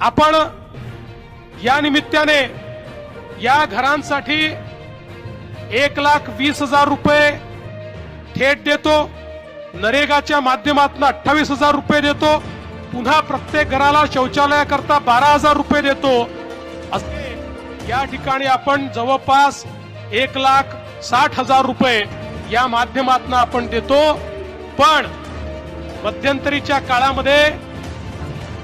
आपण या निमित्ताने या घरांसाठी एक लाख वीस हजार रुपये थेट देतो. नरेगाच्या माध्यमातून अठ्ठावीस हजार रुपये देतो. पुन्हा प्रत्येक घराला शौचालयाकरता बारा हजार रुपये देतो. असे या ठिकाणी आपण जवळपास एक लाख साठ हजार रुपये या माध्यमातून आपण देतो. पण मध्यंतरीच्या काळामध्ये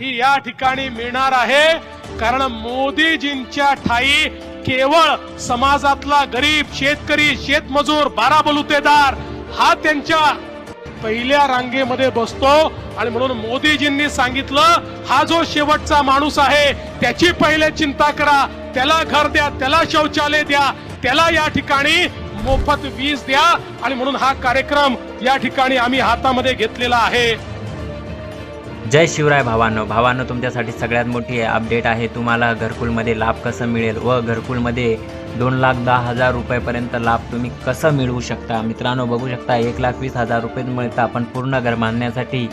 ही या ठिकाणी मिळणार आहे. कारण मोदीजींच्या ठाई केवळ समाजातला गरीब शेतकरी शेतमजूर बारा बलुतेदार हा त्यांच्या पहिल्या रांगेमध्ये बसतो. आणि म्हणून मोदीजींनी सांगितलं हा जो शेवटचा माणूस आहे त्याची पहिले चिंता करा. त्याला घर द्या त्याला शौचालय द्या त्याला या ठिकाणी मोफत वीज द्या. आणि म्हणून हा कार्यक्रम या ठिकाणी आम्ही हातामध्ये घेतलेला आहे. जय शिवराय भावानो. भावानो तुमच्यासाठी सगळ्यात मोठी अपडेट आहे. तुम्हाला घरकुलमध्ये लाभ कसं मिळेल व घरकुलमध्ये दोन लाख दहा हजार रुपयेपर्यंत लाभ तुम्ही कसं मिळवू शकता? मित्रांनो बघू शकता एक लाख वीस हजार रुपये मिळतं. आपण पूर्ण घर बांधण्यासाठी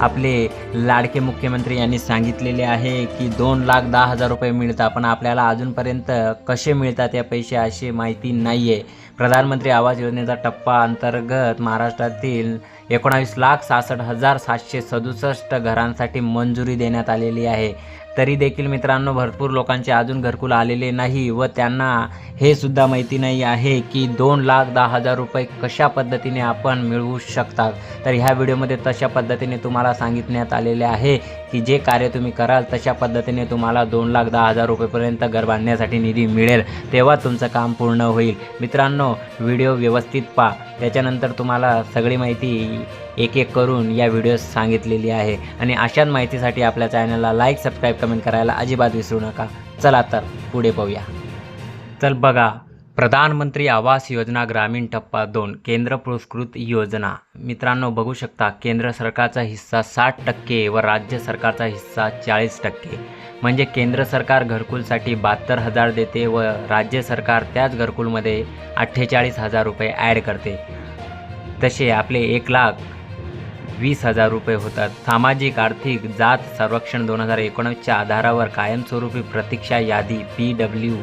आपले लाडके मुख्यमंत्री यांनी सांगितलेले आहे की दोन लाख दहा हजार रुपये मिळतात पण आपल्याला अजूनपर्यंत कसे मिळतात या पैसे अशी माहिती नाही आहे प्रधानमंत्री आवास योजनेचा टप्पा अंतर्गत महाराष्ट्रातील एकोणावीस लाख सहासष्ट हजार सातशे सदुसष्ट घरांसाठी मंजुरी देण्यात आलेली आहे. तरी देखील मित्रांनो भरपूर लोकांचे अजून घरकुल आलेले नाही व त्यांना हे सुद्धा माहिती नाही आहे की दोन लाख दहा हजार रुपये कशा पद्धतीने आपण मिळवू शकतात. तर ह्या व्हिडिओमध्ये तशा पद्धतीने तुम्हाला सांगितण्यात आलेले आहे की जे कार्य तुम्ही कराल तशा पद्धतीने तुम्हाला दोन लाख दहा हजार रुपयेपर्यंत घर बांधण्यासाठी निधी मिळेल. तेव्हा तुमचं काम पूर्ण होईल. मित्रांनो व्हिडिओ व्यवस्थित पहा. त्याच्यानंतर तुम्हाला सगळी माहिती एक एक करून या व्हिडिओ सांगितलेली आहे. आणि अशाच माहितीसाठी आपल्या चॅनलला लाईक सबस्क्राईब कमेंट करायला अजिबात विसरू नका. चला तर पुढे पाहूया. चल बघा प्रधानमंत्री आवास योजना ग्रामीण टप्पा दोन केंद्र पुरस्कृत योजना. मित्रांनो बघू शकता केंद्र सरकारचा हिस्सा साठ टक्के व राज्य सरकारचा हिस्सा चाळीस टक्के. म्हणजे केंद्र सरकार घरकुलसाठी बहात्तर हजार देते व राज्य सरकार त्याच घरकुलमध्ये अठ्ठेचाळीस हजार रुपये ॲड करते. तसे आपले एक लाख वीस हजार रुपये होतात. सामाजिक आर्थिक जात संरक्षण दोन हजार एकोणीसच्या आधारावर कायमस्वरूपी प्रतीक्षा यादी पी डब्ल्यू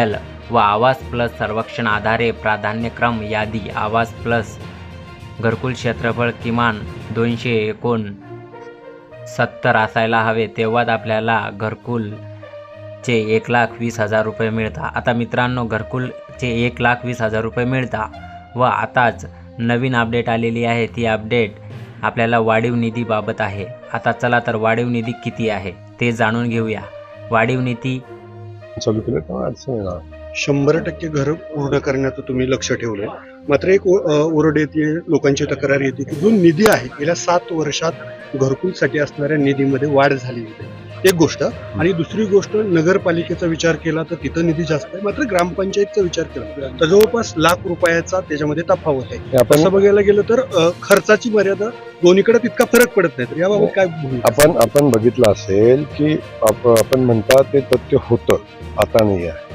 एल व आवास प्लस सर्वेक्षण आधारे प्राधान्यक्रम यादी आवास प्लस घरकुल क्षेत्रफळ किमान दोनशे एकोण सत्तर असायला हवे तेव्हाच आपल्याला घरकुलचे एक लाख वीस हजार रुपये मिळतात. आता मित्रांनो घरकुलचे एक लाख वीस हजार रुपये मिळतात व आताच नवीन अपडेट आलेली आहे. ती अपडेट आपल्याला वाढीव निधीबाबत आहे. आता चला तर वाढीव निधी किती आहे ते जाणून घेऊया. वाढीव निधी शंभर टक्के घर पूर्ण करण्याचं तुम्ही लक्ष ठेवलंय. मात्र एक ओरड येते लोकांची तक्रार येते की जो निधी आहे गेल्या सात वर्षात घरकुलसाठी असणाऱ्या निधीमध्ये वाढ झालेली आहे. एक गोष्ट. आणि दुसरी गोष्ट नगरपालिकेचा विचार केला तर तिथं निधी जास्त आहे. मात्र ग्रामपंचायतचा विचार केला. तर जवळपास लाख रुपयाचा त्याच्यामध्ये तफावत आहे. हे आपण असं बघायला गेलं तर खर्चाची मर्यादा दोन्हीकडे तितका फरक पडत नाही. तर याबाबत काय भूमिका आपण आपण बघितलं असेल की आप- आपण म्हणतात ते तथ्य होतं. आता नाही आहे.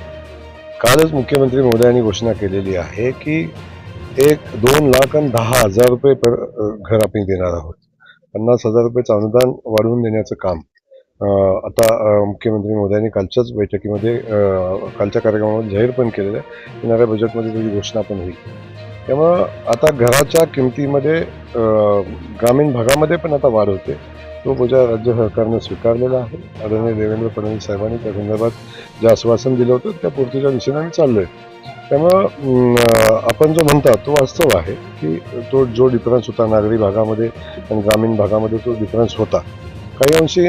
कालच मुख्यमंत्री महोदयांनी घोषणा केलेली आहे की एक दोन लाख आणि दहा हजार रुपये पर घर आपण देणार आहोत. पन्नास हजार रुपयेचं अनुदान वाढवून देण्याचं काम. आता मुख्यमंत्री महोदयांनी कालच्याच बैठकीमध्ये कालच्या कार्यक्रमामध्ये जाहीर पण केलेलं आहे. येणाऱ्या बजेटमध्ये त्याची घोषणा पण होईल. त्यामुळं आता घराच्या किमतीमध्ये ग्रामीण भागामध्ये पण आता वाढ होते. तो बोजा राज्य सरकारनं स्वीकारलेला आहे. आदरणीय देवेंद्र फडणवीस साहेबांनी त्या संदर्भात जे आश्वासन दिलं होतं त्या पूर्तीच्या दिशेने आम्ही चाललोय. त्यामुळं आपण जो म्हणता तो वास्तव आहे की तो जो डिफरन्स होता नागरी भागामध्ये आणि ग्रामीण भागामध्ये तो डिफरन्स होता. काही अंशी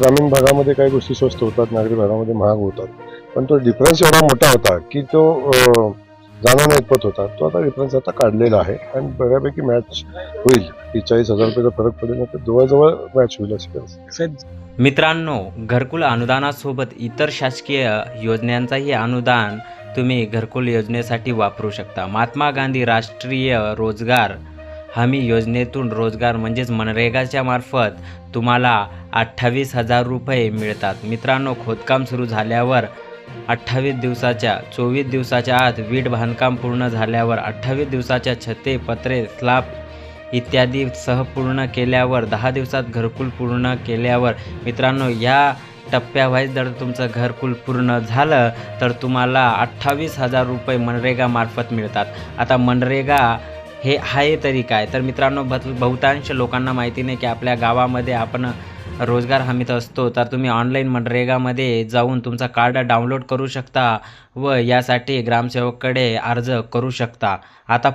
ग्रामीण भागामध्ये काही गोष्टी स्वस्त होतात नागरी भागामध्ये महाग होतात. पण तो डिफरन्स एवढा मोठा होता की तो जाणं इतपत होता. तो आता डिफरन्स आता काढलेला आहे आणि बऱ्यापैकी मॅच होईल. तेचाळीस हजार रुपयाचा फरक पडेल तर जवळजवळ मॅच होईल अशी मित्रांनो घरकुल अनुदानासोबत इतर शासकीय योजनांचाही अनुदान तुम्ही घरकुल योजनेसाठी वापरू शकता. महात्मा गांधी राष्ट्रीय रोजगार हमी योजनेतून रोजगार म्हणजेच मनरेगाच्या मार्फत तुम्हाला अठ्ठावीस हजार रुपये मिळतात. मित्रांनो खोदकाम सुरू झाल्यावर अठ्ठावीस दिवसाच्या चोवीस दिवसाच्या आत वीट बांधकाम पूर्ण झाल्यावर अठ्ठावीस दिवसाच्या छते पत्रे स्लाब इत्यादी सह पूर्ण केल्यावर दहा दिवसात घरकुल पूर्ण केल्यावर मित्रांनो या टप्प्यावाईज जर तुमचं घरकुल पूर्ण झालं तर तुम्हाला अठ्ठावीस हजार रुपये मनरेगामार्फत मिळतात. आता मनरेगा हे आहे तरी काय? तर मित्रांनो बत बहुतांश लोकांना माहिती नाही की आपल्या गावामध्ये आपण रोजगार हमीत असतो. तर तुम्ही ऑनलाईन मनरेगामध्ये जाऊन तुमचा कार्ड डाउनलोड करू शकता व यासाठी ग्रामसेवककडे अर्ज करू शकता. आता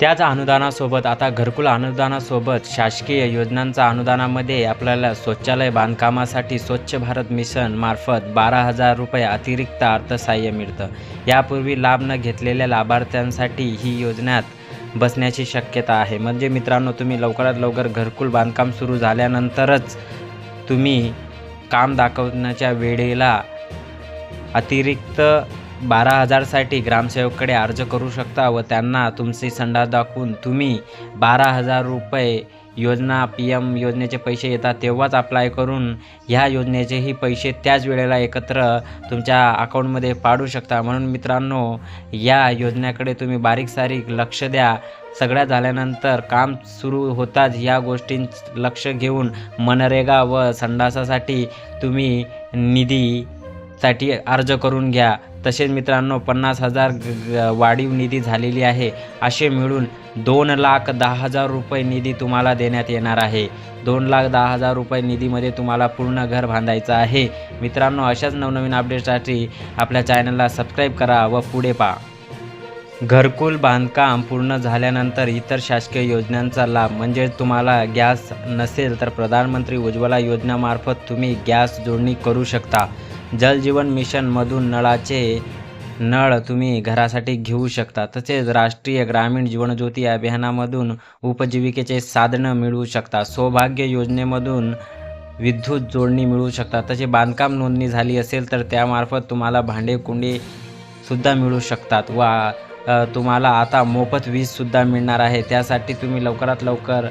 त्याच अनुदानासोबत आता घरकुल अनुदानासोबत शासकीय योजनांचा अनुदानामध्ये आपल्याला शौचालय बांधकामासाठी स्वच्छ भारत मिशन मार्फत बारा हजार रुपये अतिरिक्त अर्थसहाय्य मिळतं. यापूर्वी लाभ न घेतलेल्या लाभार्थ्यांसाठी ही योजनात बसण्याची शक्यता आहे. म्हणजे मित्रांनो तुम्ही लवकरात लवकर घरकुल बांधकाम सुरू झाल्यानंतरच तुम्ही काम दाखवण्याच्या वेळेला अतिरिक्त बारा हजारसाठी ग्रामसेवककडे अर्ज करू शकता व त्यांना तुमचे संडास दाखवून तुम्ही बारा हजार रुपये योजना पी एम योजनेचे पैसे येतात तेव्हाच अप्लाय करून ह्या योजनेचेही पैसे त्याच वेळेला एकत्र तुमच्या अकाउंटमध्ये पाडू शकता. म्हणून मित्रांनो या योजनेकडे तुम्ही बारीक सारीक लक्ष द्या. सगळ्या झाल्यानंतर काम सुरू होताच या गोष्टीं लक्ष घेऊन मनरेगा व संडासासाठी तुम्ही निधीसाठी अर्ज करून घ्या. तसेच मित्रांनो पन्नास हजार ग- वाढीव निधी झालेली आहे. असे मिळून दोन लाख दहा हजार रुपये निधी तुम्हाला देण्यात येणार आहे. दोन लाख दहा हजार रुपये निधीमध्ये तुम्हाला पूर्ण घर बांधायचं आहे. मित्रांनो अशाच नवनवीन अपडेटसाठी आपल्या चॅनलला सबस्क्राईब करा व पुढे पहा. घरकुल बांधकाम पूर्ण झाल्यानंतर इतर शासकीय योजनांचा लाभ म्हणजे तुम्हाला गॅस नसेल तर प्रधानमंत्री उज्ज्वला योजनेमार्फत तुम्ही गॅस जोडणी करू शकता. जलजीवन मिशनमधून नळाचे नळ तुम्ही घरासाठी घेऊ शकता. तसेच राष्ट्रीय ग्रामीण जीवनज्योती अभियानामधून उपजीविकेचे साधनं मिळवू शकता. सौभाग्य योजनेमधून विद्युत जोडणी मिळवू शकता. तसे बांधकाम नोंदणी झाली असेल तर त्यामार्फत तुम्हाला भांडे कुंडे सुद्धा मिळू शकतात व तुम्हाला आता मोफत वीजसुद्धा मिळणार आहे. त्यासाठी तुम्ही लवकरात लवकर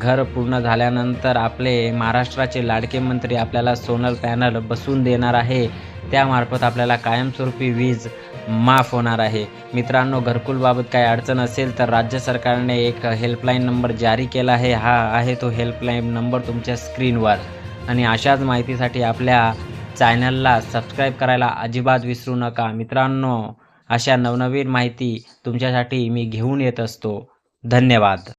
घर पूर्ण झाल्यानंतर आपले महाराष्ट्राचे लाडके मंत्री आपल्याला सोनल पॅनल बसून देणार आहे. त्यामार्फत आपल्याला कायमस्वरूपी वीज माफ होणार आहे. मित्रांनो घरकुलबाबत काही अडचण असेल तर राज्य सरकारने एक हेल्पलाईन नंबर जारी केला आहे. हा आहे तो हेल्पलाईन नंबर तुमच्या स्क्रीनवर आणि अशाच माहितीसाठी आपल्या चॅनलला सबस्क्राईब करायला अजिबात विसरू नका. मित्रांनो अशा नवनवीन माहिती तुमच्यासाठी मी घेऊन येत असतो. धन्यवाद.